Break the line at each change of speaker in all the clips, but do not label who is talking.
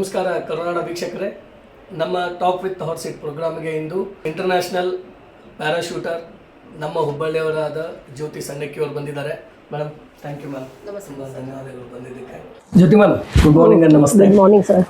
ನಮಸ್ಕಾರ ಕರುನಾಡ ವೀಕ್ಷಕರೇ. ನಮ್ಮ ಟಾಕ್ ವಿತ್ ಹಾಟ್ ಸೀಟ್ ಪ್ರೋಗ್ರಾಮ್ಗೆ ಇಂದು ಇಂಟರ್ನ್ಯಾಷನಲ್ ಪ್ಯಾರಾಶೂಟರ್ ನಮ್ಮ ಹುಬ್ಬಳ್ಳಿಯವರಾದ ಜ್ಯೋತಿ ಸಣ್ಣಕ್ಕಿ ಅವರು ಬಂದಿದ್ದಾರೆ. ಮೇಡಮ್ ಥ್ಯಾಂಕ್ ಯು ಮ್ಯಾಮ್ ತುಂಬ ಧನ್ಯವಾದಗಳು ಬಂದಿದ್ದಕ್ಕೆ. ಜ್ಯೋತಿ ಮ್ಯಾಮ್ ಗುಡ್ ಮಾರ್ನಿಂಗ್ ನಮಸ್ತೆ.
ಗುಡ್ ಮಾರ್ನಿಂಗ್ ಸರ್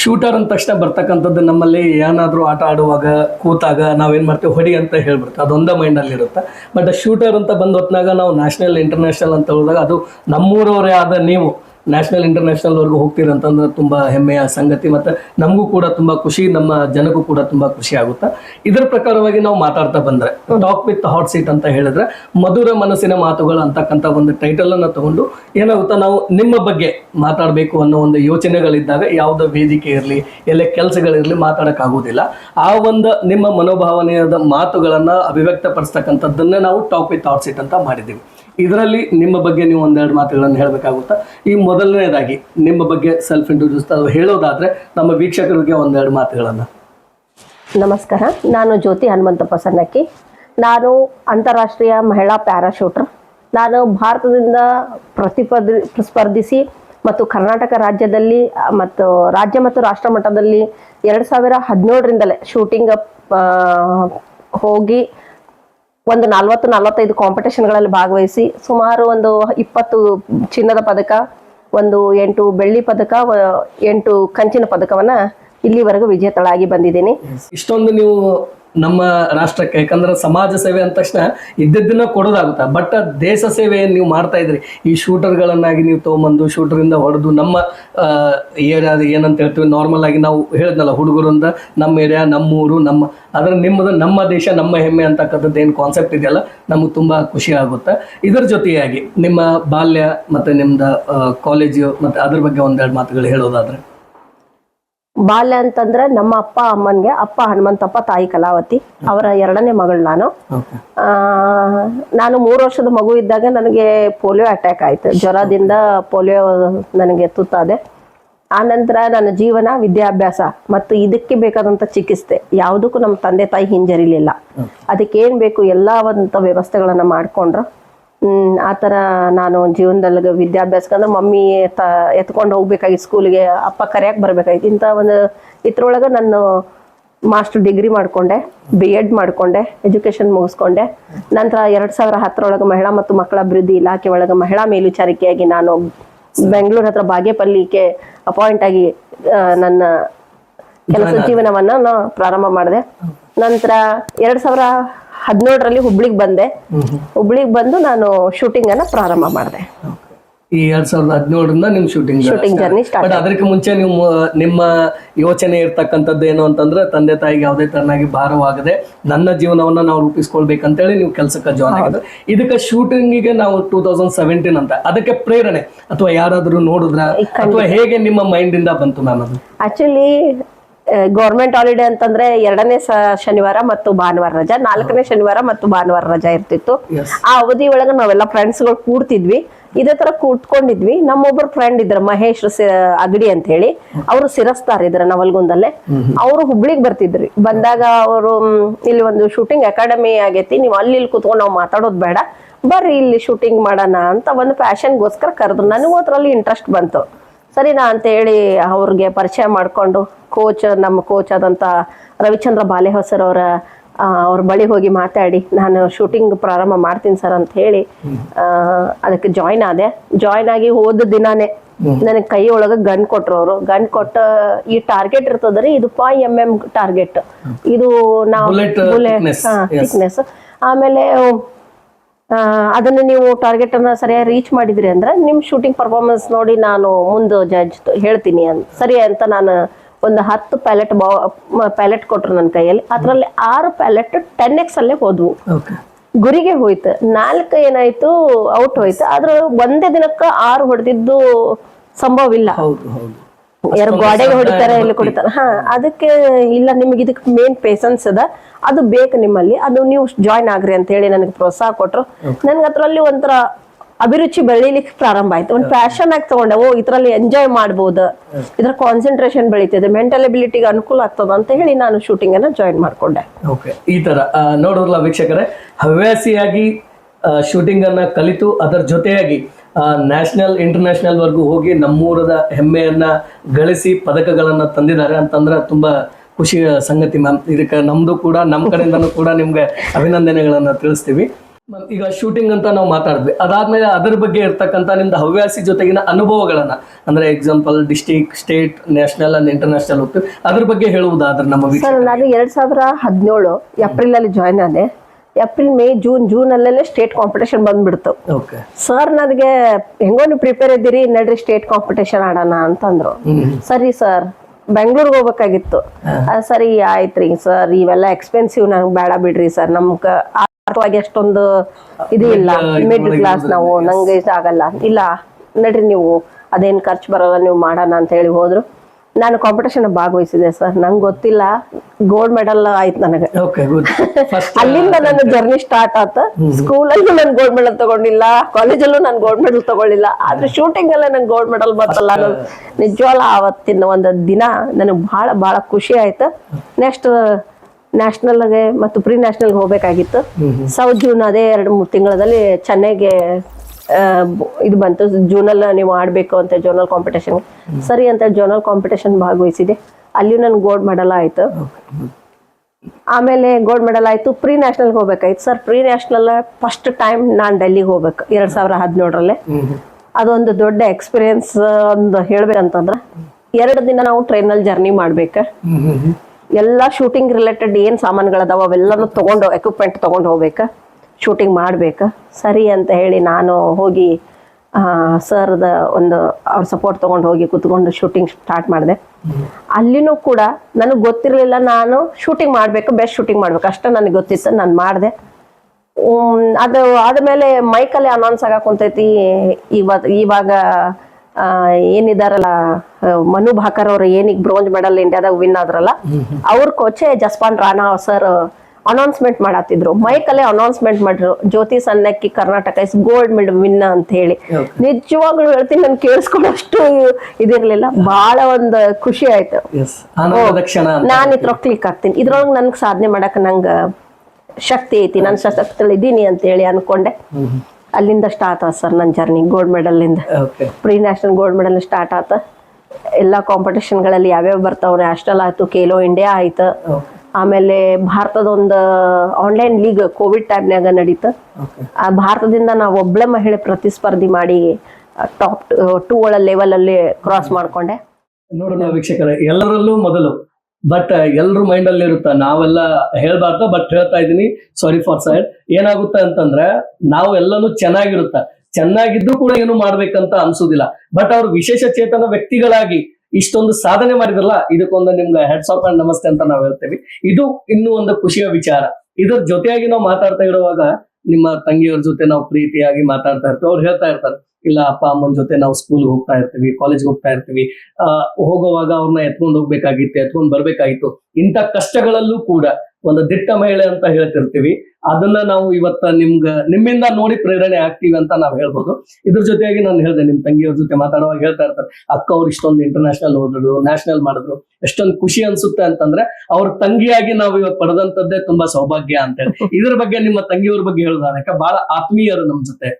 ಶೂಟರ್ ಅಂದ ತಕ್ಷಣ ಬರ್ತಕ್ಕಂಥದ್ದು ನಮ್ಮಲ್ಲಿ ಏನಾದರೂ ಆಟ ಆಡುವಾಗ ಕೂತಾಗ ನಾವೇನು ಮಾಡ್ತೀವಿ? ಹೊಡಿ ಅಂತ ಹೇಳ್ಬಿಡ್ತೀವಿ ಅದೊಂದೇ ಮೈಂಡಲ್ಲಿ ಇರುತ್ತೆ. ಬಟ್ ಶೂಟರ್ ಅಂತ ಬಂದ ಹೊತ್ನಾಗ ನಾವು ನ್ಯಾಷನಲ್ ಇಂಟರ್ನ್ಯಾಷನಲ್ ಅಂತ ಹೇಳಿದಾಗ ಅದು ನಮ್ಮೂರವರೇ ಆದ ನೀವು ನ್ಯಾಷನಲ್ ಇಂಟರ್ನ್ಯಾಷನಲ್ವರೆಗೂ ಹೋಗ್ತೀರಂತಂದ್ರೆ ತುಂಬ ಹೆಮ್ಮೆಯ ಸಂಗತಿ ಮತ್ತು ನಮಗೂ ಕೂಡ ತುಂಬ ಖುಷಿ, ನಮ್ಮ ಜನಕ್ಕೂ ಕೂಡ ತುಂಬ ಖುಷಿ ಆಗುತ್ತೆ? ಇದರ ಪ್ರಕಾರವಾಗಿ ನಾವು ಮಾತಾಡ್ತಾ ಬಂದರೆ ಟಾಕ್ ವಿತ್ ಹಾಟ್ ಸೀಟ್ ಅಂತ ಹೇಳಿದ್ರೆ, ಮಧುರ ಮನಸ್ಸಿನ ಮಾತುಗಳು ಅಂತಕ್ಕಂಥ ಒಂದು ಟೈಟಲನ್ನು ತಗೊಂಡು ಏನಾಗುತ್ತಾ ನಾವು ನಿಮ್ಮ ಬಗ್ಗೆ ಮಾತಾಡಬೇಕು ಅನ್ನೋ ಒಂದು ಯೋಚನೆಗಳಿದ್ದಾಗ ಯಾವುದೋ ವೇದಿಕೆ ಇರಲಿ, ಎಲ್ಲ ಕೆಲಸಗಳಿರಲಿ ಮಾತಾಡೋಕ್ಕಾಗೋದಿಲ್ಲ ಆ ಒಂದು ನಿಮ್ಮ ಮನೋಭಾವನೆಯಾದ ಮಾತುಗಳನ್ನು ಅಭಿವ್ಯಕ್ತಪಡಿಸ್ತಕ್ಕಂಥದ್ದನ್ನೇ ನಾವು ಟಾಕ್ ವಿತ್ ಹಾಟ್ ಸೀಟ್ ಅಂತ ಮಾಡಿದ್ದೀವಿ. ಇದರಲ್ಲಿ ನಿಮ್ಮ ಬಗ್ಗೆ ನೀವು ಒಂದೆರಡು ಮಾತುಗಳನ್ನು ಹೇಳಬೇಕಾಗುತ್ತಾ? ಈ ಮೊದಲನೇದಾಗಿ ನಿಮ್ಮ ಬಗ್ಗೆ ಸೆಲ್ಫ್ ಇಂಟ್ರೊಡ್ಯೂಸ್ ಹೇಳೋದಾದ್ರೆ ನಮ್ಮ ವೀಕ್ಷಕರಿಗೆ ಒಂದೆರಡು ಮಾತುಗಳನ್ನು.
ನಮಸ್ಕಾರ, ನಾನು ಜ್ಯೋತಿ ಹನುಮಂತಪ್ಪ ಸನ್ನಕ್ಕಿ ನಾನು ಅಂತಾರಾಷ್ಟ್ರೀಯ ಮಹಿಳಾ ಪ್ಯಾರಾಶೂಟರ್ ನಾನು ಭಾರತದಿಂದ ಪ್ರತಿಪದ ಸ್ಪರ್ಧಿಸಿ ಮತ್ತು ಕರ್ನಾಟಕ ರಾಜ್ಯದಲ್ಲಿ ಮತ್ತು ರಾಜ್ಯ ಮತ್ತು ರಾಷ್ಟ್ರ ಮಟ್ಟದಲ್ಲಿ ಎರಡು ಸಾವಿರ ಹದಿನೇಳರಿಂದಲೇ ಶೂಟಿಂಗ್ ಹೋಗಿ ಒಂದು ನಲ್ವತ್ತು, ನಲವತ್ತೈದು ಕಾಂಪಿಟೇಷನ್ಗಳಲ್ಲಿ ಭಾಗವಹಿಸಿ ಸುಮಾರು ಒಂದು ಇಪ್ಪತ್ತು ಚಿನ್ನದ ಪದಕ, ಒಂದು ಎಂಟು ಬೆಳ್ಳಿ ಪದಕ ಎಂಟು ಕಂಚಿನ ಪದಕವನ್ನ ಇಲ್ಲಿವರೆಗೂ ವಿಜೇತಳಾಗಿ ಬಂದಿದ್ದೀನಿ.
ಇಷ್ಟೊಂದು ನೀವು ನಮ್ಮ ರಾಷ್ಟ್ರಕ್ಕೆ, ಯಾಕಂದ್ರೆ ಸಮಾಜ ಸೇವೆ ಅಂದ ತಕ್ಷಣ ಇದ್ದದ್ದನ್ನ ಕೊಡೋದಾಗುತ್ತೆ. ಬಟ್ ದೇಶ ಸೇವೆಯನ್ನು ನೀವು ಮಾಡ್ತಾ ಇದ್ರಿ. ಈ ಶೂಟರ್ಗಳನ್ನಾಗಿ ನೀವು ತೊಗೊಂಬಂದು, ಶೂಟರಿಂದ ಹೊಡೆದು, ನಮ್ಮ ಏರಿಯಾ ಏನಂತ ಹೇಳ್ತೀವಿ ನಾರ್ಮಲ್ ಆಗಿ ನಾವು ಹೇಳಿದ್ನಲ್ಲ, ಹುಡುಗರಿಂದ ನಮ್ಮ ಏರಿಯಾ ನಮ್ಮ ಊರು ನಮ್ಮ, ಅದರ ನಿಮ್ಮದು ನಮ್ಮ ದೇಶ, ನಮ್ಮ ಹೆಮ್ಮೆ ಅಂತಕ್ಕಂಥದ್ದು ಏನು ಕಾನ್ಸೆಪ್ಟ್ ಇದೆಯಲ್ಲ, ನಮಗೆ ತುಂಬ ಖುಷಿ ಆಗುತ್ತೆ. ಇದರ ಜೊತೆಯಾಗಿ ನಿಮ್ಮ ಬಾಲ್ಯ ಮತ್ತು ನಿಮ್ದು ಕಾಲೇಜು ಮತ್ತು ಅದ್ರ ಬಗ್ಗೆ ಒಂದೆರಡು ಮಾತುಗಳು ಹೇಳೋದಾದ್ರೆ.
ಬಾಲ್ಯ ಅಂತಂದ್ರೆ ನಮ್ಮ ಅಪ್ಪ ಅಮ್ಮನ್ಗೆ ಅಪ್ಪ ಹನುಮಂತಪ್ಪ ತಾಯಿ ಕಲಾವತಿ ಅವರ ಎರಡನೇ ಮಗಳು ನಾನು. ಆ, ನಾನು ಮೂರು ವರ್ಷದ ಮಗು ಇದ್ದಾಗ ನನಗೆ ಪೋಲಿಯೋ ಅಟ್ಯಾಕ್ ಆಯ್ತು. ಜ್ವರದಿಂದ ಪೋಲಿಯೋ ನನಗೆ ತುತ್ತಾದೆ. ಆನಂತರ ನನ್ನ ಜೀವನ ವಿದ್ಯಾಭ್ಯಾಸ ಮತ್ತು ಇದಕ್ಕೆ ಬೇಕಾದಂಥ ಚಿಕಿತ್ಸೆ. ಯಾವುದಕ್ಕೂ ನಮ್ಮ ತಂದೆ ತಾಯಿ ಹಿಂಜರಿಲಿಲ್ಲ. ಅದಕ್ಕೆ ಏನು ಬೇಕು ಎಲ್ಲ ಒಂದು ವ್ಯವಸ್ಥೆಗಳನ್ನು ಮಾಡಿಕೊಂಡ್ರು. ಆ ಥರ ನಾನು ಜೀವನದಲ್ಲಿ ವಿದ್ಯಾಭ್ಯಾಸಕ್ಕೆ ಅಂದ್ರೆ ಮಮ್ಮಿ ತ ಎತ್ಕೊಂಡು ಹೋಗ್ಬೇಕಾಗಿತ್ತು ಸ್ಕೂಲಿಗೆ ಅಪ್ಪ ಕರೆಯಕ್ಕೆ ಬರ್ಬೇಕಾಗಿತ್ತು ಇಂಥ ಒಂದು ಇದ್ರೊಳಗೆ ನಾನು ಮಾಸ್ಟರ್ ಡಿಗ್ರಿ ಮಾಡಿಕೊಂಡೆ ಬಿ ಎಡ್ ಮಾಡಿಕೊಂಡೆ ಎಜುಕೇಷನ್ ಮುಗಿಸ್ಕೊಂಡೆ. ನಂತರ ಎರಡು ಸಾವಿರ ಹತ್ತರೊಳಗೆ ಮಹಿಳಾ ಮತ್ತು ಮಕ್ಕಳ ಅಭಿವೃದ್ಧಿ ಇಲಾಖೆ ಒಳಗೆ ಮಹಿಳಾ ಮೇಲ್ವಿಚಾರಿಕೆಯಾಗಿ ನಾನು ಬೆಂಗಳೂರು ಹತ್ರ ಬಾಗೇಪಲ್ಲಿಗೆ ಅಪಾಯಿಂಟ್ ಆಗಿ ನನ್ನ ಕೆಲಸ ಜೀವನವನ್ನ ನಾನು ಪ್ರಾರಂಭ ಮಾಡಿದೆ. ನಂತರ ಎರಡ್ ಸಾವಿರ ಹದಿನೇಳರಲ್ಲಿ ಹುಬ್ಳಿಗೆ ಬಂದೆ. ಹುಬ್ಳಿಗೆ ಬಂದು ನಾನು ಶೂಟಿಂಗ್ ಅನ್ನ ಪ್ರಾರಂಭ ಮಾಡಿದೆ.
ಈ ಎರಡ್ ಸಾವಿರದ ಹದಿನೇಳರಿಂದ ನಿಮ್ shooting
shooting journey start
but ಅದಕ್ಕೆ ಮುಂಚೆ ನೀವು ನಿಮ್ಮ ಯೋಚನೆ ಇರ್ತಕ್ಕಂಥದ್ದು ಏನು ಅಂತಂದ್ರೆ ತಂದೆ ತಾಯಿಗೆ ಯಾವುದೇ ತರನಾಗಿ ಭಾರವಾಗದೆ ನನ್ನ ಜೀವನವನ್ನ ನಾವು ರೂಪಿಸ್ಕೊಳ್ಬೇಕಂತೇಳಿ ನೀವು ಕೆಲಸಕ್ಕೆ ಜಾಯ್ನ್ ಆಗಿದ್ರೆ ಇದಕ್ಕೆ ಶೂಟಿಂಗಿಗೆ ನಾವು ಟೂ ತೌಸಂಡ್ ಸೆವೆಂಟೀನ್ ಅಂತ. ಅದಕ್ಕೆ ಪ್ರೇರಣೆ. ಅಥವಾ ಯಾರಾದರೂ ನೋಡಿದ್ರ ಅಥವಾ ಹೇಗೆ ನಿಮ್ಮ ಮೈಂಡ್ ಇಂದ ಬಂತು ನಾನು ಅದು
ಆಕ್ಚುಲಿ ಗೌರ್ಮೆಂಟ್ ಹಾಲಿಡೇ ಅಂತಂದ್ರೆ ಎರಡನೇ ಶನಿವಾರ ಮತ್ತು ಭಾನುವಾರ ರಜಾ ನಾಲ್ಕನೇ ಶನಿವಾರ ಮತ್ತು ಭಾನುವಾರ ರಜಾ ಇರ್ತಿತ್ತು. ಆ ಅವಧಿ ಒಳಗೆ ನಾವೆಲ್ಲ ಫ್ರೆಂಡ್ಸ್ಗಳು ಕೂಡ್ತಿದ್ವಿ. ಇದೇ ತರ ಕೂತ್ಕೊಂಡಿದ್ವಿ. ನಮ್ಮೊಬ್ಬರು ಫ್ರೆಂಡ್ ಇದ್ರ ಮಹೇಶ್ ಅಗಡಿ ಅಂತ ಹೇಳಿ. ಅವರು ಸಿರಸ್ತಾರ ಇದ್ರ ನವಲ್ಗುಂದಲ್ಲೇ. ಅವರು ಹುಬ್ಳಿಗ್ ಬರ್ತಿದ್ರಿ. ಬಂದಾಗ ಅವರು ಇಲ್ಲಿ ಒಂದು ಶೂಟಿಂಗ್ ಅಕಾಡೆಮಿ ಆಗೈತಿ. ನೀವು ಅಲ್ಲಿ ಇಲ್ಲಿ ಕೂತ್ಕೊಂಡು ನಾವು ಮಾತಾಡೋದು ಬೇಡ. ಬರ್ರಿ ಇಲ್ಲಿ ಶೂಟಿಂಗ್ ಮಾಡೋಣ ಅಂತ ಒಂದು ಫ್ಯಾಷನ್ಗೋಸ್ಕರ ಕರೆದ್ರು. ನನಗೂ ಅದ್ರಲ್ಲಿ ಇಂಟ್ರೆಸ್ಟ್ ಬಂತು. ಸರಿನಾ ಅಂತ ಹೇಳಿ ಅವ್ರಿಗೆ ಪರಿಚಯ ಮಾಡಿಕೊಂಡು ಕೋಚ್ ನಮ್ಮ ಕೋಚ್ ಆದಂಥ ರವಿಚಂದ್ರ ಬಾಲೆಹೊಸರ್ ಅವರ ಅವ್ರ ಬಳಿ ಹೋಗಿ ಮಾತಾಡಿ. ನಾನು ಶೂಟಿಂಗ್ ಪ್ರಾರಂಭ ಮಾಡ್ತೀನಿ ಸರ್ ಅಂತ ಹೇಳಿ ಆ, ಅದಕ್ಕೆ ಜಾಯ್ನ್ ಆದೆ. ಜಾಯ್ನ್ ಆಗಿ ಹೋದ ದಿನಾನೇ ನನಗೆ ಕೈ ಒಳಗೆ ಗನ್ ಕೊಟ್ರು ಅವರು. ಗನ್ ಕೊಟ್ಟ ಈ ಟಾರ್ಗೆಟ್ ಇರ್ತದ್ರಿ ಇದು ಫೈ ಎಂ ಎಂ ಟಾರ್ಗೆಟ್ ಇದು ನಾವು
ಬುಲೆಟ್.
ಥಿಕ್ನೆಸ್ ಆಮೇಲೆ ಅದನ್ನ ನೀವು ಟಾರ್ಗೆಟ್ ಅನ್ನ ಸರಿಯಾಗಿ ರೀಚ್ ಮಾಡಿದ್ರಿ ಅಂದ್ರೆ ನಿಮ್ಮ ಶೂಟಿಂಗ್ ಪರ್ಫಾರ್ಮೆನ್ಸ್ ನೋಡಿ ನಾನು ಮುಂದೆ ಜಡ್ಜ್ ಹೇಳ್ತೀನಿ ಅಂತ ಸರಿ ಅಂತ ನಾನು ಒಂದು ಹತ್ತು ಪ್ಯಾಲೆಟ್ ಬಾ ಪ್ಯಾಲೆಟ್ ಕೊಟ್ರು ನನ್ನ ಕೈಯಲ್ಲಿ. ಅದರಲ್ಲಿ ಆರು ಪ್ಯಾಲೆಟ್ ಟೆನ್ ಎಕ್ಸ್ ಅಲ್ಲೇ ಹೋದ್ವು. ಗುರಿಗೆ ಹೋಯ್ತು. ನಾಲ್ಕು ಏನಾಯ್ತು ಔಟ್ ಹೋಯ್ತು. ಆದ್ರೆ ಒಂದೇ ದಿನಕ್ಕೆ ಆರು ಹೊಡೆದಿದ್ದು ಸಂಭವ ಇಲ್ಲ ಯಾರು ಗೋಡೆಗೆ ಹೊಡಿತಾರ ಎಲ್ಲಿ ಕೊಡ್ತಾರೆ ಹಾ ಅದಕ್ಕೆ ಇಲ್ಲ ನಿಮಗೆ ಇದಕ್ಕೆ ಮೇನ್ ಪೇಷನ್ಸ್ ಅದ. ಅದು ಬೇಕು ನಿಮ್ಮಲ್ಲಿ. ಅದು ನೀವು ಜಾಯ್ನ್ ಆಗ್ರಿ ಅಂತ ಹೇಳಿ ನನಗೆ ಪ್ರೋತ್ಸಾಹ ಕೊಟ್ರು. ನನ್ಗೆ ಅದ್ರಲ್ಲಿ ಒಂಥರ ಅಭಿರುಚಿ ಬೆಳಿಲಿಕ್ಕೆ ಪ್ರಾರಂಭ ಆಯ್ತು. ಒಂದು ಪ್ಯಾಷನ್ ಆಗಿ ತಗೊಂಡೆ ಓ ಇದ್ರಲ್ಲಿ ಎಂಜಾಯ್ ಮಾಡ್ಬೋದು. ಇದ್ರ ಕಾನ್ಸಂಟ್ರೇಷನ್ ಬೆಳೀತದೆ ಮೆಂಟಲ್ ಎಬಿಲಿಟಿಗೆ ಅನುಕೂಲ ಆಗ್ತದ ಅಂತ ಹೇಳಿ ನಾನು ಶೂಟಿಂಗ್ ಅನ್ನ ಜಾಯಿನ್ ಮಾಡ್ಕೊಂಡೆ.
ಓಕೆ ಈ ತರ ಆ, ವೀಕ್ಷಕರೇ ಹವ್ಯಾಸಿಯಾಗಿ ಶೂಟಿಂಗ್ ಅನ್ನ ಕಲಿತು ಅದರ ಜೊತೆಯಾಗಿ ನ್ಯಾಷನಲ್ ಇಂಟರ್ನ್ಯಾಷನಲ್ ವರ್ಗೂ ಹೋಗಿ ನಮ್ಮೂರದ ಹೆಮ್ಮೆಯನ್ನು ಗಳಿಸಿ ಪದಕಗಳನ್ನು ತಂದಿದ್ದಾರೆ ಅಂತಂದ್ರೆ ತುಂಬಾ ಖುಷಿ ಸಂಗತಿ ಮ್ಯಾಮ್. ಇದಕ್ಕೆ ನಮ್ದು ಕೂಡ ನಮ್ಮ ಕಡೆಯಿಂದನೂ ಕೂಡ ನಿಮಗೆ ಅಭಿನಂದನೆಗಳನ್ನು ತಿಳಿಸ್ತೀವಿ. ಈಗ ಶೂಟಿಂಗ್ ಅಂತ ನಾವು ಮಾತಾಡಿದ್ವಿ. ಅದಾದ್ಮೇಲೆ ಅದರ ಬಗ್ಗೆ ಇರ್ತಕ್ಕಂಥ ನಿಮ್ದು ಹವ್ಯಾಸಿ ಜೊತೆಗಿನ ಅನುಭವಗಳನ್ನ ಅಂದರೆ example district state national and international ಹೋಗ್ತೀವಿ ಅದ್ರ ಬಗ್ಗೆ ಹೇಳುವುದಾದ್ರೆ ನಮ್ಮ
ನಾನು ಎರಡು ಸಾವಿರ ಹದಿನೇಳು ಏಪ್ರಿಲ್ ಅಲ್ಲಿ ಜಾಯ್ನ್ ಆದೆ. ಏಪ್ರಿಲ್ ಮೇ ಜೂನ್ ಜೂನ್ ಅಲ್ಲೇ ಸ್ಟೇಟ್ ಕಾಂಪಿಟೇಷನ್ ಬಂದ್ಬಿಡ್ತು. ಸರ್ ನನಗೆ ಹೆಂಗೋ ನೀವು ಪ್ರಿಪೇರ್ ಇದ್ದೀರಿ ನಡ್ರಿ ಸ್ಟೇಟ್ ಕಾಂಪಿಟೇಷನ್ ಆಡೋಣ ಅಂತಂದ್ರು. ಸರಿ ಸರ್ ಬೆಂಗ್ಳೂರ್ಗೆ ಹೋಗ್ಬೇಕಾಗಿತ್ತು. ಸರಿ ಆಯ್ತ್ರಿ ಸರ್ ಇವೆಲ್ಲ ಎಕ್ಸ್ಪೆನ್ಸಿವ್ ನಂಗೆ ಬೇಡ ಬಿಡ್ರಿ ಸರ್ ನಮ್ಗ ಆರ್ಥಿಕವಾಗಿ ಅಷ್ಟೊಂದು ಇದು ಇಲ್ಲ. ಮಿಡ್ ಕ್ಲಾಸ್ ನಾವು ನಂಗೆ ಆಗಲ್ಲ. ಇಲ್ಲ ನಡ್ರಿ ನೀವು ಅದೇನ್ ಖರ್ಚು ಬರಲ್ಲ ನೀವು ಮಾಡೋಣ ಅಂತ ಹೇಳಿ ಹೋದ್ರು. ನಾನು ಕಾಂಪಿಟೇಷನ್ ಭಾಗವಹಿಸಿದೆ ಸರ್ ನಂಗೆ ಗೊತ್ತಿಲ್ಲ. ಗೋಲ್ಡ್ ಮೆಡಲ್ ಆಯ್ತು ನನಗೆ. ಅಲ್ಲಿಂದ ನನ್ನ ಜರ್ನಿ ಸ್ಟಾರ್ಟ್ ಆತ. ಸ್ಕೂಲಲ್ಲೂ ನಾನು ಗೋಲ್ಡ್ ಮೆಡಲ್ ತಗೊಂಡಿಲ್ಲ. ಕಾಲೇಜಲ್ಲೂ ನಾನು ಗೋಲ್ಡ್ ಮೆಡಲ್ ತಗೊಳ್ಳಿಲ್ಲ. ಆದ್ರೆ ಶೂಟಿಂಗ್ ಅಲ್ಲೇ ನಂಗೆ ಗೋಲ್ಡ್ ಮೆಡಲ್ ಬರ್ತಲ್ಲ ಅನ್ನೋದು ಅವತ್ತಿನ ಆವತ್ತಿನ ಒಂದು ದಿನ ನನಗೆ ಬಹಳ ಬಹಳ ಖುಷಿ ಆಯ್ತು. ನೆಕ್ಸ್ಟ್ ನ್ಯಾಷನಲ್ಗೆ ಮತ್ತು ಪ್ರೀ ನ್ಯಾಷನಲ್ಗೆ ಹೋಗ್ಬೇಕಾಗಿತ್ತು. ಸೌತ್ ಜೂನ್ ಅದೇ ಎರಡು ಮೂರು ತಿಂಗಳಲ್ಲಿ ಚೆನ್ನೈಗೆ ಇದು ಬಂತು. ಜೂನಲ್ಲಿ ನೀವು ಆಡಬೇಕು ಅಂತ ಜೋನಲ್ ಕಾಂಪಿಟೇಷನ್ ಸರಿ ಅಂತ ಜೋನಲ್ ಕಾಂಪಿಟೇಷನ್ ಭಾಗವಹಿಸಿದೆ. ಅಲ್ಲಿ ನನ್ಗೆ ಗೋಲ್ಡ್ ಮೆಡಲ್ ಆಯ್ತು. ಆಮೇಲೆ ಗೋಲ್ಡ್ ಮೆಡಲ್ ಆಯ್ತು. ಪ್ರೀ ನ್ಯಾಷನಲ್ಗೆ ಹೋಗ್ಬೇಕಾಯ್ತು. Sir pre national first time ನಾನು ಡೆಲ್ಲಿಗೆ ಹೋಗ್ಬೇಕು. ಎರಡ್ ಸಾವಿರ ಹದಿನೇಳರಲ್ಲೇ. ಅದೊಂದು ದೊಡ್ಡ ಎಕ್ಸ್ಪೀರಿಯನ್ಸ್ ಒಂದು ಹೇಳ್ಬೇಕಂತಂದ್ರೆ, ಎರಡು ದಿನ ನಾವು ಟ್ರೈನಲ್ಲಿ ಜರ್ನಿ ಮಾಡ್ಬೇಕು. ಎಲ್ಲ ಶೂಟಿಂಗ್ ರಿಲೇಟೆಡ್ ಏನು ಸಾಮಾನುಗಳದಾವ ಅವೆಲ್ಲನೂ ತೊಗೊಂಡು ಎಕ್ವಿಪ್ಮೆಂಟ್ ತೊಗೊಂಡು ಹೋಗ್ಬೇಕು. ಶೂಟಿಂಗ್ ಮಾಡ್ಬೇಕು. ಸರಿ ಅಂತ ಹೇಳಿ ನಾನು ಹೋಗಿ ಸರ್ದ ಒಂದು ಅವ್ರ ಸಪೋರ್ಟ್ ತೊಗೊಂಡು ಹೋಗಿ ಕುತ್ಕೊಂಡು ಶೂಟಿಂಗ್ ಸ್ಟಾರ್ಟ್ ಮಾಡಿದೆ. ಅಲ್ಲಿನೂ ಕೂಡ ನನಗೆ ಗೊತ್ತಿರಲಿಲ್ಲ ನಾನು ಶೂಟಿಂಗ್ ಮಾಡಬೇಕು ಬೆಸ್ಟ್ ಶೂಟಿಂಗ್ ಮಾಡ್ಬೇಕು. ಅಷ್ಟೇ ನನಗೆ ಗೊತ್ತಿತ್ತು ನಾನು ಮಾಡಿದೆ. ಅದು ಆದಮೇಲೆ ಮೈಕಲ್ಲಿ ಅನೌನ್ಸ್ ಆಗ ಕುಂತೈತಿ. ಇವತ್ತು ಇವಾಗ ಏನಿದಾರಲ್ಲ ಮನು ಭಾಕರ್ ಅವರು ಏನಿಗೆ ಬ್ರೋಂಜ್ ಮೆಡಲ್ ಇಂಡಿಯಾದಾಗ ವಿನ್ ಆದ್ರಲ್ಲ ಅವ್ರ ಕೋಚೆ ಜಸ್ಪಾನ್ ರಾಣಾ ಸರ್ ಅನೌನ್ಸ್ಮೆಂಟ್ ಮಾಡತ್ತಿದ್ರು ಮೈಕಲ್ಲೇ ಅನೌನ್ಸ್ಮೆಂಟ್ ಮಾಡಿದ್ರು Jyothi Sannakki Karnataka is gold medal winner ಅಂತ ಹೇಳಿ. ನಿಜವಾಗ್ಲೂ ಹೇಳ್ತೀನಿ ನಾನು ಕೇಳಿಸ್ಕೊಳ್ಳೋಷ್ಟು ಇದಿರ್ಲಿಲ್ಲ. ಬಹಳ ಒಂದು ಖುಷಿ ಆಯ್ತು. ನಾನು ಇತ್ರ ಕ್ಲಿಕ್ ಆಗ್ತೀನಿ ಇದ್ರೊಳಗೆ ನನ್ಗೆ ಸಾಧನೆ ಮಾಡಕ್ ನಂಗೆ ಶಕ್ತಿ ಐತಿ. ನಾನು ಸಶಕ್ತಳು ಇದ್ದೀನಿ ಅಂತ ಹೇಳಿ ಅನ್ಕೊಂಡೆ. ಅಲ್ಲಿಂದ ಸ್ಟಾರ್ಟ್ ಆತ ಸರ್ ನನ್ನ journey gold ಮೆಡಲಿಂದ pre national gold medal start ಆತ. ಎಲ್ಲ ಕಾಂಪಿಟೇಷನ್ಗಳಲ್ಲಿ ಯಾವ್ಯಾವ ಬರ್ತಾವ ನ್ಯಾಷನಲ್ ಆಯ್ತು ಖೇಲೋ ಇಂಡಿಯಾ ಆಯ್ತು. ಆಮೇಲೆ ಭಾರತದ ಒಂದು ಆನ್ಲೈನ್ ಲೀಗ್ ಕೋವಿಡ್ ಟೈಮ್ನಾಗ ನಡೀತು. ಆ ಭಾರತದಿಂದ ನಾವು ಒಬ್ಳೆ ಮಹಿಳೆ ಪ್ರತಿಸ್ಪರ್ಧಿ ಮಾಡಿ ಟಾಪ್ ಟೂ ಒಳ ಲೆವೆಲ್ ಅಲ್ಲಿ ಕ್ರಾಸ್ ಮಾಡ್ಕೊಂಡೆ.
ನೋಡೋಣ ವೀಕ್ಷಕರ ಎಲ್ಲರಲ್ಲೂ ಮೊದಲು ಬಟ್ ಎಲ್ರ ಮೈಂಡ್ ಅಲ್ಲಿ ಇರುತ್ತ? ನಾವೆಲ್ಲ ಹೇಳ್ಬಾರ್ದು ಬಟ್ ಹೇಳ್ತಾ ಇದೀನಿ ಸಾರಿ ಫಾರ್ ಸೈಡ್ ಏನಾಗುತ್ತೆ ಅಂತಂದ್ರೆ ನಾವು ಎಲ್ಲಾನು ಚೆನ್ನಾಗಿರುತ್ತ? ಚೆನ್ನಾಗಿದ್ದು ಕೂಡ ಏನು ಮಾಡ್ಬೇಕಂತ ಅನ್ಸುದಿಲ್ಲ. ಬಟ್ ಅವ್ರು ವಿಶೇಷ ಚೇತನ ವ್ಯಕ್ತಿಗಳಾಗಿ ಇಷ್ಟೊಂದು ಸಾಧನೆ ಮಾಡಿದ್ರಲ್ಲ, ಇದಕ್ಕೊಂದು ನಿಮ್ಗೆ ಹೆಡ್ಸ್ ಆಫ್ ಅಂಡ್ ನಮಸ್ತೆ ಅಂತ ನಾವು ಹೇಳ್ತೇವೆ. ಇದು ಇನ್ನೂ ಒಂದು ಖುಷಿಯ ವಿಚಾರ. ಇದ್ರ ಜೊತೆಯಾಗಿ ನಾವು ಮಾತಾಡ್ತಾ ಇರುವಾಗ ನಿಮ್ಮ ತಂಗಿಯವ್ರ ಜೊತೆ ನಾವು ಪ್ರೀತಿಯಾಗಿ ಮಾತಾಡ್ತಾ ಇರ್ತೀವಿ. ಅವ್ರು ಹೇಳ್ತಾ ಇರ್ತಾರೆ, ಇಲ್ಲ ಅಪ್ಪ, ಅಮ್ಮನ ಜೊತೆ ನಾವು ಸ್ಕೂಲ್ಗೆ ಹೋಗ್ತಾ ಇರ್ತೀವಿ ಕಾಲೇಜ್ಗೆ ಹೋಗ್ತಾ ಇರ್ತೀವಿ. ಹೋಗುವಾಗ ಅವ್ರನ್ನ ಎತ್ಕೊಂಡು ಹೋಗ್ಬೇಕಾಗಿತ್ತು, ಎತ್ಕೊಂಡು ಬರ್ಬೇಕಾಗಿತ್ತು. ಇಂಥ ಕಷ್ಟಗಳಲ್ಲೂ ಕೂಡ ಒಂದು ದಿಟ್ಟ ಮಹಿಳೆ ಅಂತ ಹೇಳ್ತಿರ್ತೀವಿ. ಅದನ್ನ ನಾವು ಇವತ್ತ ನಿಮ್ಗ ನಿಮ್ಮಿಂದ ನೋಡಿ ಪ್ರೇರಣೆ ಆಗ್ತೀವಿ ಅಂತ ನಾವು ಹೇಳ್ಬೋದು. ಇದ್ರ ಜೊತೆಯಾಗಿ ನಾನು ಹೇಳ್ದೆ ನಿಮ್ ತಂಗಿಯವ್ರ ಜೊತೆ ಮಾತಾಡುವಾಗ ಹೇಳ್ತಾ ಇರ್ತಾರೆ ಅಕ್ಕ ಅವ್ರು ಇಷ್ಟೊಂದು ಇಂಟರ್ನ್ಯಾಷನಲ್ ಓದಿದ್ರು ನ್ಯಾಷನಲ್ ಮಾಡಿದ್ರು ಎಷ್ಟೊಂದು ಖುಷಿ ಅನ್ಸುತ್ತೆ ಅಂತಂದ್ರೆ ಅವ್ರ ತಂಗಿಯಾಗಿ ನಾವು ಇವತ್ತು ಪಡೆದಂತದ್ದೇ ತುಂಬಾ ಸೌಭಾಗ್ಯ ಅಂತ ಹೇಳಿ. ಇದ್ರ ಬಗ್ಗೆ ನಿಮ್ಮ ತಂಗಿಯವ್ರ ಬಗ್ಗೆ ಹೇಳುದಾನಕ ಬಹಳ ಆತ್ಮೀಯರು ನಮ್ ಜೊತೆ.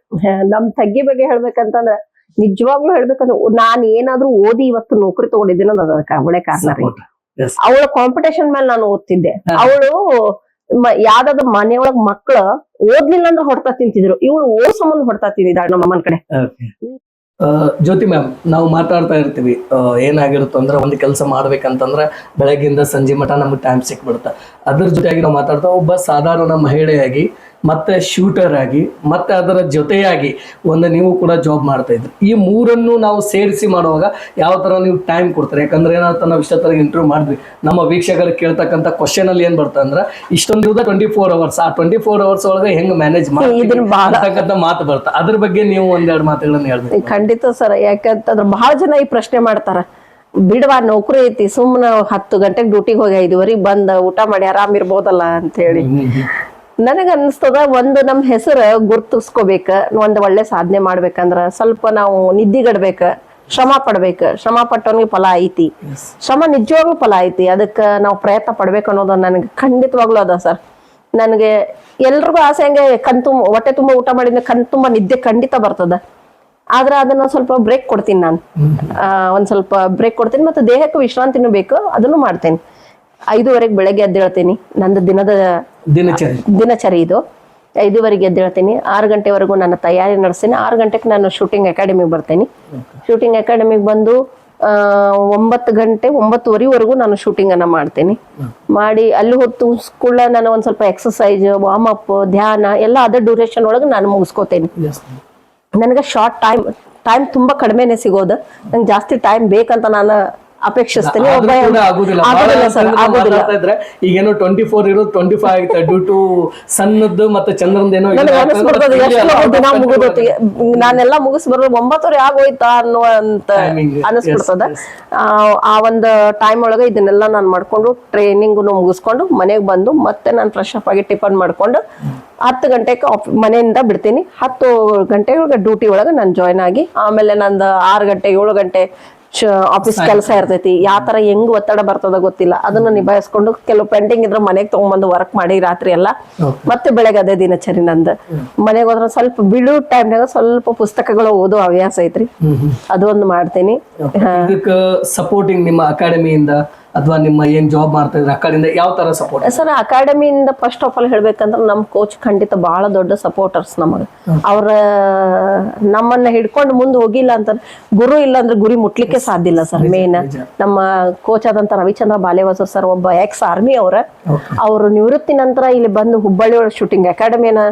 ನಮ್ ತಂಗಿ ಬಗ್ಗೆ ಹೇಳ್ಬೇಕಂತಂದ್ರೆ ನಿಜವಾಗ್ಲೂ ಹೇಳ್ಬೇಕಂದ್ರೆ ನಾನ್ ಏನಾದ್ರೂ ಓದಿ ಇವತ್ತು ನೌಕರಿ ತಗೊಂಡಿದ್ದೀನಿ ಅದಕ್ಕೆ ಒಳ್ಳೆ ಕಾರಣ. ಅವಳ ಕಾಂಪಿಟೇಷನ್ ಮೇಲೆ ನಾನು ಓದ್ತಿದ್ದೆ. ಅವಳು ಯಾವ್ದಾದ್ರು ಮನೆಯೊಳಗ್ ಮಕ್ಳು ಓದ್ಲಿಲ್ಲ ಅಂದ್ರೆ ಹೊಡ್ತಾ ತಿಂತಿದ್ರು. ಇವಳು ಓದ್ ಸಂಬಂಧ ಹೊಡ್ತಾ ತಿಂದಿದ್ದಾಳೆ ನಮ್ಮ ಅಮ್ಮನ ಕಡೆ.
ಜ್ಯೋತಿ ಮ್ಯಾಮ್ ನಾವು ಮಾತಾಡ್ತಾ ಇರ್ತೀವಿ. ಏನಾಗಿರುತ್ತೆ ಅಂದ್ರೆ ಒಂದು ಕೆಲಸ ಮಾಡ್ಬೇಕಂತಂದ್ರೆ ಬೆಳಗ್ಗಿಂದ ಸಂಜೆ ಮಠ ನಮ್ಗೆ ಟೈಮ್ ಸಿಕ್ಬಿಡುತ್ತೆ. ಅದ್ರ ಜೊತೆಯಾಗಿ ನಾವು ಮಾತಾಡ್ತಾ ಒಬ್ಬ ಸಾಧಾರಣ ಮಹಿಳೆಯಾಗಿ ಮತ್ತೆ ಶೂಟರ್ ಆಗಿ ಮತ್ತೆ ಅದರ ಜೊತೆಯಾಗಿ ಒಂದು ನೀವು ಕೂಡ ಜಾಬ್ ಮಾಡ್ತಾ ಇದ್ರಿ. ಈ ಮೂರನ್ನು ನಾವು ಸೇರಿಸಿ ಮಾಡುವಾಗ ಯಾವ ತರ ನೀವು ಟೈಮ್ ಕೊಡ್ತಾರೆ? ಯಾಕಂದ್ರೆ ಏನಾಗುತ್ತೆ ನಾವು ಇಷ್ಟೊತ್ತರ ಇಂಟರ್ವ್ಯೂ ಮಾಡಿದ್ವಿ. ನಮ್ಮ ವೀಕ್ಷಕರು ಕೇಳ್ತಕ್ಕಂಥ ಕ್ವಶನ್ ಅಲ್ಲಿ ಏನ್ ಬರ್ತದೆ ಅಂದ್ರೆ ಇಷ್ಟೊಂದು ಟ್ವೆಂಟಿ ಫೋರ್ ಅವರ್ಸ್ ಆ ಟ್ವೆಂಟಿ ಫೋರ್ ಅವರ್ಸ್ ಒಳಗೆ ಹೆಂಗ್ ಮ್ಯಾನೇಜ್ ಮಾಡ್ತಕ್ಕಂಥ ಮಾತು ಬರ್ತದೆ ಅದ್ರ ಬಗ್ಗೆ ನೀವು ಒಂದೆರಡು ಮಾತುಗಳನ್ನು ಹೇಳ್ಬೇಕು.
ಖಂಡಿತ ಸರ್ ಯಾಕಂತಂದ್ರೆ ಬಹಳ ಜನ ಈ ಪ್ರಶ್ನೆ ಮಾಡ್ತಾರ. ಬಿಡವಾ ನೌಕರಿ ಐತಿ ಸುಮ್ಮನೆ ಹತ್ತು ಗಂಟೆಗೆ ಡ್ಯೂಟಿಗೆ ಹೋಗಿ ಐದುವರೆಗೆ ಬಂದ ಊಟ ಮಾಡಿ ಆರಾಮ್ ಇರ್ಬೋದಲ್ಲ ಅಂತ ಹೇಳಿ. ನನಗ ಅನ್ಸ್ತದ ಒಂದು ನಮ್ಮ ಹೆಸರು ಗುರ್ತಿಸ್ಕೋಬೇಕ ಒಂದು ಒಳ್ಳೆ ಸಾಧನೆ ಮಾಡ್ಬೇಕಂದ್ರ ಸ್ವಲ್ಪ ನಾವು ನಿದ್ದಿಗಡ್ಬೇಕ ಶ್ರಮ ಪಡ್ಬೇಕು. ಶ್ರಮ ಪಟ್ಟವನಿಗೆ ಫಲ ಐತಿ. ಶ್ರಮ ನಿಜವಾಗ್ಲೂ ಫಲ ಐತಿ. ಅದಕ್ಕೆ ನಾವು ಪ್ರಯತ್ನ ಪಡ್ಬೇಕು ಅನ್ನೋದು ನನಗೆ ಖಂಡಿತವಾಗ್ಲೂ ಅದ ಸರ್. ನನಗೆ ಎಲ್ರಿಗೂ ಆಸೆ ಹಂಗೆ ಕಣ್ ತುಂಬ ಹೊಟ್ಟೆ ತುಂಬ ಊಟ ಮಾಡಿದ್ರೆ ಕಣ್ ತುಂಬ ನಿದ್ದೆ ಖಂಡಿತ ಬರ್ತದ. ಆದ್ರೆ ಅದನ್ನ ಸ್ವಲ್ಪ ಬ್ರೇಕ್ ಕೊಡ್ತೀನಿ ನಾನು. ಒಂದ್ ಸ್ವಲ್ಪ ಬ್ರೇಕ್ ಕೊಡ್ತೀನಿ ಮತ್ತೆ ದೇಹಕ್ಕೆ ವಿಶ್ರಾಂತಿನೂ ಬೇಕು ಅದನ್ನು ಮಾಡ್ತೇನೆ. ಐದುವರೆಗೆ ಬೆಳಗ್ಗೆ ಎದ್ದೇಳ್ತೀನಿ. ನಂದು ದಿನದ
ದಿನಚರಿ.
ದಿನಚರಿ ಇದು. ಐದುವರೆಗೆ ಎದ್ದೇಳ್ತೀನಿ. ಆರು ಗಂಟೆವರೆಗೂ ನನ್ನ ತಯಾರಿ ನಡೆಸ್ತೀನಿ. ಆರು ಗಂಟೆಗೆ ನಾನು ಶೂಟಿಂಗ್ ಅಕಾಡೆಮಿಗೆ ಬರ್ತೀನಿ. ಶೂಟಿಂಗ್ ಅಕಾಡೆಮಿಗೆ ಬಂದು ಒಂಬತ್ತು ಗಂಟೆ ಒಂಬತ್ತುವರೆವರೆಗೂ ನಾನು ಶೂಟಿಂಗ್ ಅನ್ನ ಮಾಡ್ತೀನಿ. ಮಾಡಿ ಅಲ್ಲಿ ಹೊತ್ತು ಸ್ಕೂಲ ನಾನು ಒಂದ್ ಸ್ವಲ್ಪ ಎಕ್ಸಸೈಸ್ ವಾರ್ಮ್ ಅಪ್ ಧ್ಯಾನ ಎಲ್ಲ ಅದರ್ ಡ್ಯೂರೇಷನ್ ಒಳಗೆ ನಾನು ಮುಗಿಸ್ಕೋತೇನೆ. ನನಗೆ ಶಾರ್ಟ್ ಟೈಮ್ ಟೈಮ್ ತುಂಬಾ ಕಡಿಮೆನೆ ಸಿಗೋದು. ನಂಗೆ ಜಾಸ್ತಿ ಟೈಮ್ ಬೇಕಂತ ನಾನು ಅಪೇಕ್ಷಿಸ್ತೀನಿ.
ಈಗೇನು ಟ್ವೆಂಟಿ ಫೋರ್ ಇರೋದು ಟ್ವೆಂಟಿ ಫೈವ್ ಆಗುತ್ತೆ ಡ್ಯೂ ಟು ಸಣ್ಣದ್ದು ಮತ್ತೆ ಚಂದ್ರದೇನೋ
ಏನೋ ದಿನ ಮುಗಿದೋತಿ ನಾನೆಲ್ಲ ಮುಗಿಸ್ ಬರೋದು ಒಂಬತ್ತುವರೆ ಆಗೋಯ್ತಾ ಅನ್ನುವಂತ ಅನಿಸ್ಬಿಡ್ತದ. ಆ, ಆ ಒಂದು ಟೈಮ್ ಒಳಗೆ ಇದನ್ನೆಲ್ಲ ನಾನು ಮಾಡ್ಕೊಂಡು ಟ್ರೈನಿಂಗ್ ಮುಗಿಸ್ಕೊಂಡು ಮನೆಗೆ ಬಂದು ಮತ್ತೆ ನಾನು ಫ್ರೆಶ್ ಅಪ್ ಆಗಿ ಟಿಫನ್ ಮಾಡ್ಕೊಂಡು ಹತ್ತು ಗಂಟೆಗೆ ಮನೆಯಿಂದ ಬಿಡ್ತೀನಿ. ಹತ್ತು ಗಂಟೆ ಒಳಗೆ ಡ್ಯೂಟಿ ಒಳಗೆ ನಾನು ಜಾಯ್ನ್ ಆಗಿ ಆಮೇಲೆ ನಂದು ಆರು ಗಂಟೆ ಏಳು ಗಂಟೆ ಆಫೀಸ್ ಕೆಲಸ ಇರ್ತೈತಿ. ಯಾವ ತರ ಹೆಂಗ್ ಒತ್ತಡ ಬರ್ತದ ಗೊತ್ತಿಲ್ಲ. ಅದನ್ನ ನಿಭಾಯಿಸ್ಕೊಂಡು ಕೆಲವು ಪೆಂಡಿಂಗ್ ಇದ್ರೆ ಮನೆಗೆ ತಗೊಂಡ್ಬಂದು ವರ್ಕ್ ಮಾಡಿ ರಾತ್ರಿ ಎಲ್ಲ ಮತ್ತೆ ಬೆಳಗ್ಗೆ ಅದೇ ದಿನಚರಿ ನಂದ. ಮನೆಗೆ ಹೋದ್ರೆ ಸ್ವಲ್ಪ ಬಿಡು ಟೈಮ್ನಾಗ ಸ್ವಲ್ಪ ಪುಸ್ತಕಗಳು ಓದೋ ಹವ್ಯಾಸ ಐತ್ರಿ. ಅದು ಒಂದು ಮಾಡ್ತೀನಿ.
ಸಪೋರ್ಟಿಂಗ್ ನಿಮ್ಮ ಅಕಾಡೆಮಿಯಿಂದ ಅಥವಾ ನಿಮ್ಮ ಏನ್ ಜಾಬ್ ಮಾಡ್ತಾ ಇದ್ರೆ ಆ ಕಡೆಯಿಂದ ಯಾವ ತರ ಸಪೋರ್ಟ್
ಸರ್ ಅಕಾಡೆಮಿಯಿಂದ ಫಸ್ಟ್ ಆಫ್ ಆಲ್ ಹೇಳ್ಬೇಕಂದ್ರೆ ನಮ್ಮ ಕೋಚ್ ಖಂಡಿತ ಬಹಳ ದೊಡ್ಡ ಸಪೋರ್ಟರ್ಸ್ ನಮಗೆ. ಅವ್ರ ನಮ್ಮನ್ನ ಹಿಡ್ಕೊಂಡು ಮುಂದೆ ಹೋಗಿಲ್ಲ ಅಂತ ಗುರು ಇಲ್ಲ ಅಂದ್ರೆ ಗುರಿ ಮುಟ್ಲಿಕ್ಕೆ ಸಾಧ್ಯ ಇಲ್ಲ ಸರ್ ಮೇನ್ ನಮ್ಮ ಕೋಚ್ ಆದಂತ ರವಿಚಂದ್ರ ಬಾಲೆವಾಸ ಸರ್ ಒಬ್ಬ ಎಕ್ಸ್ ಆರ್ಮಿ ಅವರ. ಅವರು ನಿವೃತ್ತಿ ನಂತರ ಇಲ್ಲಿ ಬಂದು ಹುಬ್ಬಳ್ಳಿ ಒಳಗೆ ಶೂಟಿಂಗ್ ಅಕಾಡೆಮಿನ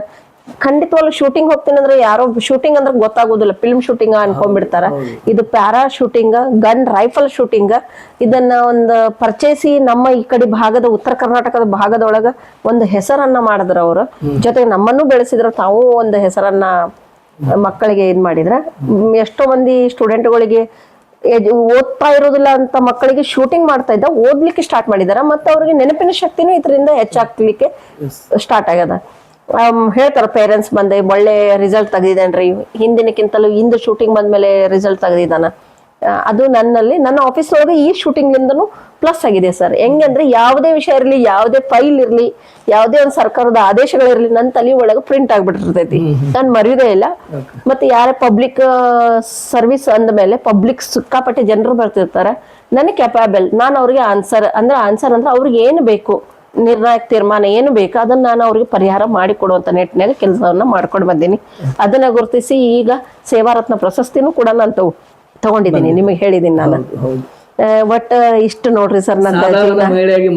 ಖಂಡಿತವಾಗ್ಲೂ ಶೂಟಿಂಗ್ ಹೋಗ್ತೀನಿ ಅಂದ್ರೆ ಯಾರೋ ಶೂಟಿಂಗ್ ಅಂದ್ರೆ ಗೊತ್ತಾಗೋದಿಲ್ಲ. ಫಿಲ್ಮ್ ಶೂಟಿಂಗ್ ಅನ್ಕೊಂಡ್ಬಿಡ್ತಾರ. ಇದು para shooting gun rifle shooting ಇದನ್ನ ಒಂದು ಪರ್ಚೇಸಿ ನಮ್ಮ ಈ ಕಡೆ ಭಾಗದ ಉತ್ತರ ಕರ್ನಾಟಕದ ಭಾಗದೊಳಗ ಒಂದು ಹೆಸರನ್ನ ಮಾಡಿದ್ರ ಅವರು. ಜೊತೆಗೆ ನಮ್ಮನ್ನು ಬೆಳೆಸಿದ್ರ ತಾವು ಒಂದು ಹೆಸರನ್ನ ಮಕ್ಕಳಿಗೆ ಇದ್ ಮಾಡಿದ್ರ. ಎಷ್ಟೋ ಮಂದಿ ಸ್ಟೂಡೆಂಟ್ಗಳಿಗೆ ಓದ್ತಾ ಇರೋದಿಲ್ಲ ಅಂತ ಮಕ್ಕಳಿಗೆ ಶೂಟಿಂಗ್ ಮಾಡ್ತಾ ಇದ್ದ ಓದ್ಲಿಕ್ಕೆ ಸ್ಟಾರ್ಟ್ ಮಾಡಿದಾರ. ಮತ್ತೆ ಅವ್ರಿಗೆ ನೆನಪಿನ ಶಕ್ತಿನೂ ಇದರಿಂದ ಹೆಚ್ಚಾಗ್ಲಿಕ್ಕೆ ಸ್ಟಾರ್ಟ್ ಆಗ್ಯದ. ಹೇಳ್ತಾರ ಪೇರೆಂಟ್ಸ್ ಬಂದೆ ಒಳ್ಳೆ ರಿಸಲ್ಟ್ ತೆಗ್ದಿದ್ದಾನ್ರಿ ಹಿಂದಿನಕ್ಕಿಂತಲೂ ಇಂದು ಶೂಟಿಂಗ್ ಬಂದ್ಮೇಲೆ ರಿಸಲ್ಟ್ ತೆಗ್ದಿದ್ದಾನ. ಅದು ನನ್ನಲ್ಲಿ ನನ್ನ ಆಫೀಸ್ ಒಳಗೆ ಈ ಶೂಟಿಂಗ್ ಲಿಂದನು ಪ್ಲಸ್ ಆಗಿದೆ ಸರ್ ಹೆಂಗಂದ್ರೆ ಯಾವುದೇ ವಿಷಯ ಇರಲಿ ಯಾವುದೇ ಫೈಲ್ ಇರಲಿ ಯಾವುದೇ ಒಂದು ಸರ್ಕಾರದ ಆದೇಶಗಳಿರಲಿ ನನ್ನ ತಲೆ ಒಳಗೆ ಪ್ರಿಂಟ್ ಆಗ್ಬಿಟ್ಟಿರ್ತೈತಿ. ನಾನು ಮರೆಯೋದೇ ಇಲ್ಲ. ಮತ್ತೆ ಯಾರೇ ಪಬ್ಲಿಕ್ ಸರ್ವಿಸ್ ಅಂದ ಮೇಲೆ ಪಬ್ಲಿಕ್ ಸಿಕ್ಕಾಪಟ್ಟೆ ಜನರು ಬರ್ತಿರ್ತಾರೆ. ನನಗೆ ಕೆಪಾಬಲ್ ನಾನು ಅವ್ರಿಗೆ ಆನ್ಸರ್ ಅಂದ್ರೆ ಆನ್ಸರ್ ಅಂದ್ರೆ ಅವ್ರಿಗೆ ಏನು ಬೇಕು? ನಿರ್ಣಾಯಕ ತೀರ್ಮಾನ ಏನು ಬೇಕು ಅದನ್ನ ನಾನು ಅವ್ರಿಗೆ ಪರಿಹಾರ ಮಾಡಿಕೊಡುವಂತ ನಿಟ್ಟಿನಲ್ಲಿ ನಿಟ್ಟಿನಾಗ ಕೆಲಸವನ್ನ ಮಾಡ್ಕೊಂಡು ಬಂದೀನಿ. ಅದನ್ನ ಗುರುತಿಸಿ ಈಗ ಸೇವಾರತ್ನ ಪ್ರಶಸ್ತಿನೂ ಕೂಡ ನಾನು ತಗೊ ತಗೊಂಡಿದ್ದೀನಿ ನಿಮಗೆ ಹೇಳಿದ್ದೀನಿ ನಾನು. ಬಟ್ ಇಷ್ಟು ನೋಡ್ರಿ ಸರ್ ನನ್ನ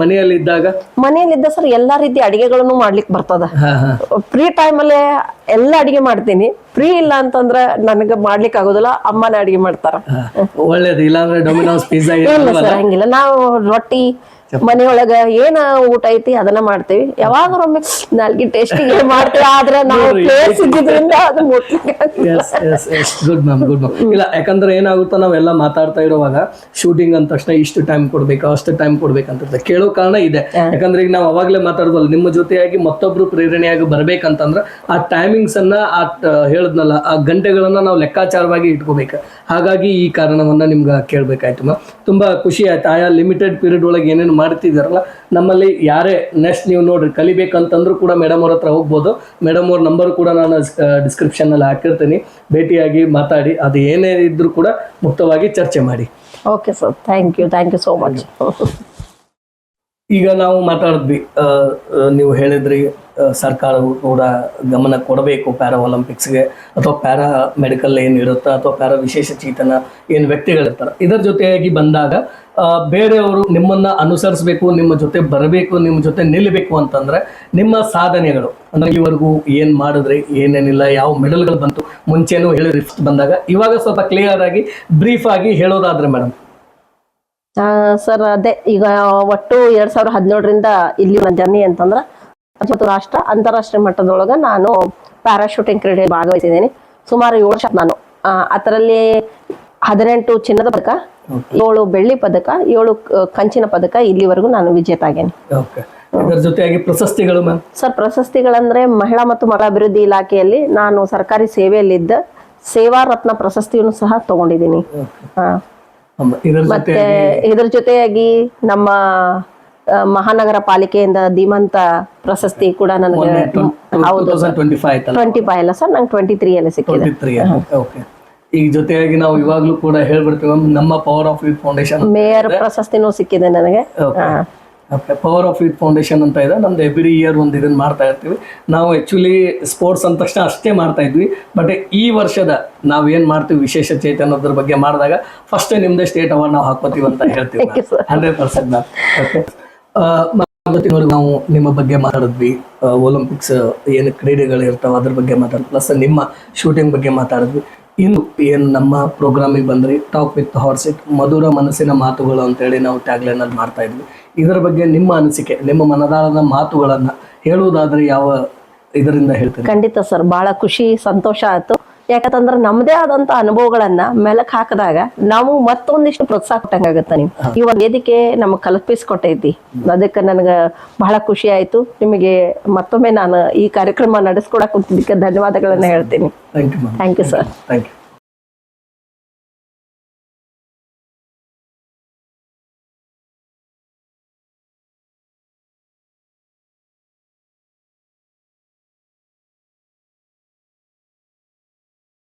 ಮನೆಯಲ್ಲಿ ಇದ್ದಾಗ?
ಮನೆಯಲ್ಲಿದ್ದ ಸರ್ ಎಲ್ಲಾ ರೀತಿ ಅಡಿಗೆಗಳನ್ನು ಮಾಡ್ಲಿಕ್ಕೆ ಬರ್ತದ. ಫ್ರೀ ಟೈಮ್ ಅಲ್ಲಿ ಎಲ್ಲ ಅಡಿಗೆ ಮಾಡ್ತೀನಿ. ಫ್ರೀ ಇಲ್ಲ ಅಂತಂದ್ರ ನನಗೆ ಮಾಡ್ಲಿಕ್ಕೆ ಆಗೋದಿಲ್ಲ ಅಮ್ಮನ ಅಡಿಗೆ ಮಾಡ್ತಾರ.
ಒಳ್ಳೇದು. ಇಲ್ಲಾಂದ್ರೆ ಡೊಮಿನೋಸ್ ಪಿಜ್ಜಾ
ಇಲ್ಲ ಸರ್ ಹಂಗಿಲ್ಲ. ನಾವು ರೊಟ್ಟಿ ಮನೆಯೊಳಗ ಏನ ಊಟ ಐತಿ ಅದನ್ನ ಮಾಡ್ತೇವಿ. ಯಾವಾಗರೊಮ್ಮೆ ನಾಲ್ಗಿ ಟೇಸ್ಟ್ ಮಾಡ್ತೇವೆ ಆದ್ರೆ ನಾವು ಪ್ಲೇಸ್ ಇದ್ದಿದ್ರಿಂದ ಅದು
ಗುಡ್ ಮ್ಯಾಮ್ ಗುಡ್ ಮ್ಯಾಮ್ ಇಲ್ಲ ಯಾಕಂದ್ರೆ ಏನಾಗುತ್ತಾ ನಾವೆಲ್ಲ ಮಾತಾಡ್ತಾ ಇರುವಾಗ ಶೂಟಿಂಗ್ ಅಂದ ತಕ್ಷಣ ಇಷ್ಟು ಟೈಮ್ ಕೊಡ್ಬೇಕು ಅಷ್ಟು ಟೈಮ್ ಕೊಡ್ಬೇಕಂತ ಕೇಳೋ ಕಾರಣ ಇದೆ. ಯಾಕಂದ್ರೆ ಈಗ ನಾವು ಅವಾಗಲೇ ಮಾತಾಡ್ದಲ್ಲ ನಿಮ್ಮ ಜೊತೆಯಾಗಿ ಮತ್ತೊಬ್ರು ಪ್ರೇರಣೆಯಾಗಿ ಬರ್ಬೇಕಂತಂದ್ರ ಆ ಟೈಮಿಂಗ್ಸ್ ಅನ್ನ ಆ ಹೇಳದ್ನಲ್ಲ ಆ ಗಂಟೆಗಳನ್ನ ನಾವು ಲೆಕ್ಕಾಚಾರವಾಗಿ ಇಟ್ಕೋಬೇಕು. ಹಾಗಾಗಿ ಈ ಕಾರಣವನ್ನ ನಿಮ್ಗೆ ಕೇಳ್ಬೇಕಾಯ್ತು ಮ್ಯಾಮ್ ತುಂಬಾ ಖುಷಿ ಆಯ್ತು. ಆಯಾ ಲಿಮಿಟೆಡ್ ಪೀರಿಯಡ್ ಒಳಗೆ ಏನೇನು ಮಾಡ್ತಿದಾರಲ್ಲ ನಮ್ಮಲ್ಲಿ ಯಾರೇ ನೆಕ್ಸ್ಟ್ ನೀವು ನೋಡ್ರಿ ಕಲಿಬೇಕಂತಂದ್ರೂ ಕೂಡ ಮೇಡಮ್ ಅವ್ರ ಹತ್ರ ಹೋಗ್ಬೋದು. ಮೇಡಮ್ ಅವ್ರ ನಂಬರ್ ಕೂಡ ನಾನು ಡಿಸ್ಕ್ರಿಪ್ಷನ್ ಅಲ್ಲಿ ಹಾಕಿರ್ತೀನಿ. ಭೇಟಿಯಾಗಿ ಮಾತಾಡಿ ಅದು ಏನೇ ಇದ್ರೂ ಕೂಡ ಮುಕ್ತವಾಗಿ ಚರ್ಚೆ ಮಾಡಿ.
Okay sir thank you thank you so much
ಈಗ ನಾವು ಮಾತಾಡಿದ್ವಿ ನೀವು ಹೇಳಿದ್ರಿ ಸರ್ಕಾರವು ಕೂಡ ಗಮನ ಕೊಡಬೇಕು ಪ್ಯಾರಾ ಒಲಿಂಪಿಕ್ಸ್ಗೆ ಅಥವಾ ಪ್ಯಾರಾ ಮೆಡಿಕಲ್ ಏನು ಇರುತ್ತಾ, ಅಥವಾ ಪ್ಯಾರಾ ವಿಶೇಷ ಚೇತನ ಏನು ವ್ಯಕ್ತಿಗಳಿರ್ತಾರೆ. ಇದರ ಜೊತೆಯಾಗಿ ಬಂದಾಗ ಬೇರೆಯವರು ನಿಮ್ಮನ್ನು ಅನುಸರಿಸಬೇಕು, ನಿಮ್ಮ ಜೊತೆ ಬರಬೇಕು, ನಿಮ್ಮ ಜೊತೆ ನಿಲ್ಲಬೇಕು ಅಂತಂದ್ರೆ ನಿಮ್ಮ ಸಾಧನೆಗಳು. ಅಂದರೆ ಇವರೆಗೂ ಏನು ಮಾಡಿದ್ರಿ, ಏನೇನಿಲ್ಲ, ಯಾವ ಮೆಡಲ್ಗಳು ಬಂತು, ಮುಂಚೆನೂ ಹೇಳಿ ಬಂದಾಗ, ಇವಾಗ ಸ್ವಲ್ಪ ಕ್ಲಿಯರ್ ಆಗಿ ಬ್ರೀಫ್ ಆಗಿ ಹೇಳೋದಾದ್ರೆ ಮೇಡಮ್
ಸರ್ ಅದೇ ಈಗ ಒಟ್ಟು ಎರಡ್ ಸಾವಿರದ ಹದಿನೇಳರಿಂದ ಇಲ್ಲಿ ನನ್ನ ಜರ್ನಿ ಅಂತಂದ್ರ ರಾಷ್ಟ್ರ ಅಂತಾರಾಷ್ಟ್ರೀಯ ಮಟ್ಟದೊಳಗ ನಾನು ಪ್ಯಾರಾಶೂಟಿಂಗ್ ಕ್ರೀಡೆ ಭಾಗವಹಿಸಿದ್ದೇನೆ. ಸುಮಾರು ಏಳು ವರ್ಷ ನಾನು. ಅದರಲ್ಲಿ ಹದಿನೆಂಟು ಚಿನ್ನದ ಪದಕ ಏಳು ಬೆಳ್ಳಿ ಪದಕ ಏಳು ಕಂಚಿನ ಪದಕ ಇಲ್ಲಿವರೆಗೂ ನಾನು ವಿಜೇತ ಆಗೇನೆ
ಜೊತೆಯಾಗಿ ಪ್ರಶಸ್ತಿಗಳು
ಸರ್ ಪ್ರಶಸ್ತಿಗಳಂದ್ರೆ ಮಹಿಳಾ ಮತ್ತು ಮಕ್ಕಳ ಅಭಿವೃದ್ಧಿ ಇಲಾಖೆಯಲ್ಲಿ ನಾನು ಸರ್ಕಾರಿ ಸೇವೆಯಲ್ಲಿದ್ದ ಸೇವಾ ರತ್ನ ಪ್ರಶಸ್ತಿಯನ್ನು ಸಹ ತಗೊಂಡಿದ್ದೀನಿ. ಮತ್ತೆ ಇದ್ರ ಜೊತೆಯಾಗಿ ನಮ್ಮ ಮಹಾನಗರ ಪಾಲಿಕೆಯಿಂದ ಧೀಮಂತ ಪ್ರಶಸ್ತಿ ಕೂಡ ನನಗೆ
ಹೌದು. ಟ್ವೆಂಟಿ ಫೈವ್
ಅಲ್ಲ ಸರ್ ನಂಗೆ ಟ್ವೆಂಟಿ ತ್ರೀ ಅಲ್ಲಿ ಸಿಕ್ಕಿದೆ
ಈಗ ಜೊತೆಯಾಗಿ ನಾವು ಇವಾಗ್ಲೂ ಕೂಡ ಹೇಳ್ಬಿಡ್ತೀವಿ ನಮ್ಮ power of youth foundation
mayor ಪ್ರಶಸ್ತಿನೂ ಸಿಕ್ಕಿದೆ ನನಗೆ.
ಪವರ್ ಆಫ್ ಯೂತ್ ಫೌಂಡೇಶನ್ ಅಂತ ಇದೆ. ನಮ್ದು ಎವ್ರಿ ಇಯರ್ ಒಂದು ಇದನ್ನ ಮಾಡ್ತಾ ಇರ್ತೀವಿ. ನಾವು ಆ್ಯಕ್ಚುಲಿ ಸ್ಪೋರ್ಟ್ಸ್ ಅಂದ ತಕ್ಷಣ ಅಷ್ಟೇ ಮಾಡ್ತಾ ಇದ್ವಿ. ಬಟ್ ಈ ವರ್ಷದ ನಾವು ಏನು ಮಾಡ್ತೀವಿ ವಿಶೇಷ ಚೇತನದ್ರ ಬಗ್ಗೆ ಮಾಡಿದಾಗ ಫಸ್ಟ್ ನಿಮ್ದೇ ಸ್ಟೇಟ್ ಅವಾರ್ಡ್ ನಾವು ಹಾಕೋತೀವಿ ಅಂತ ಹೇಳ್ತೀವಿ. ಹಂಡ್ರೆಡ್ ಪರ್ಸೆಂಟ್ ಓಕೆ ಇವತ್ತಿನವರೆಗೂ ನಾವು ನಿಮ್ಮ ಬಗ್ಗೆ ಮಾತಾಡಿದ್ವಿ. ಒಲಿಂಪಿಕ್ಸ್ ಏನು ಕ್ರೀಡೆಗಳು ಇರ್ತಾವೆ ಅದ್ರ ಬಗ್ಗೆ ಮಾತಾಡಿದ್ವಿ. ಪ್ಲಸ್ ನಿಮ್ಮ ಶೂಟಿಂಗ್ ಬಗ್ಗೆ ಮಾತಾಡಿದ್ವಿ. ಇನ್ನು ಏನು ನಮ್ಮ ಪ್ರೋಗ್ರಾಮಿಗೆ ಬಂದ್ರಿ ಟಾಕ್ ವಿತ್ ಹಾರ್ಸ್ ಇಟ್ ಮಧುರ ಮನಸ್ಸಿನ ಮಾತುಗಳು ಅಂತೇಳಿ ನಾವು ಟ್ಯಾಗ್ಲೈನ್ ಅಲ್ಲಿ ಮಾಡ್ತಾ ಇದ್ವಿ. ಇದರ ಬಗ್ಗೆ ನಿಮ್ಮ ಅನಿಸಿಕೆ, ನಿಮ್ಮ ಮನದಾಳದ ಮಾತುಗಳನ್ನ ಹೇಳುವುದಾದ್ರೆ ಯಾವ ಇದರಿಂದ ಹೇಳ್ತೀವಿ
ಖಂಡಿತ ಸರ್ ಬಹಳ ಖುಷಿ, ಸಂತೋಷ ಆಯ್ತು. ಯಾಕಂತಂದ್ರೆ ನಮ್ದೇ ಆದಂತ ಅನುಭವಗಳನ್ನ ಮೆಲಕ್ ಹಾಕಿದಾಗ ನಾವು ಮತ್ತೊಂದಿಷ್ಟು ಪ್ರೋತ್ಸಾಹ ಕೊಟ್ಟಂಗಾಗತ್ತ ನೀವು. ಈ ಒಂದು ವೇದಿಕೆ ನಮಗೆ ಕಲ್ಪಿಸ್ಕೊಟ್ಟೈತಿ. ಅದಕ್ಕೆ ನನಗೆ ಬಹಳ ಖುಷಿ ಆಯ್ತು. ನಿಮಗೆ ಮತ್ತೊಮ್ಮೆ ನಾನು ಈ ಕಾರ್ಯಕ್ರಮ ನಡೆಸ್ಕೊಡಕ್ ಧನ್ಯವಾದಗಳನ್ನ ಹೇಳ್ತೀನಿ. Thank you sir
thank you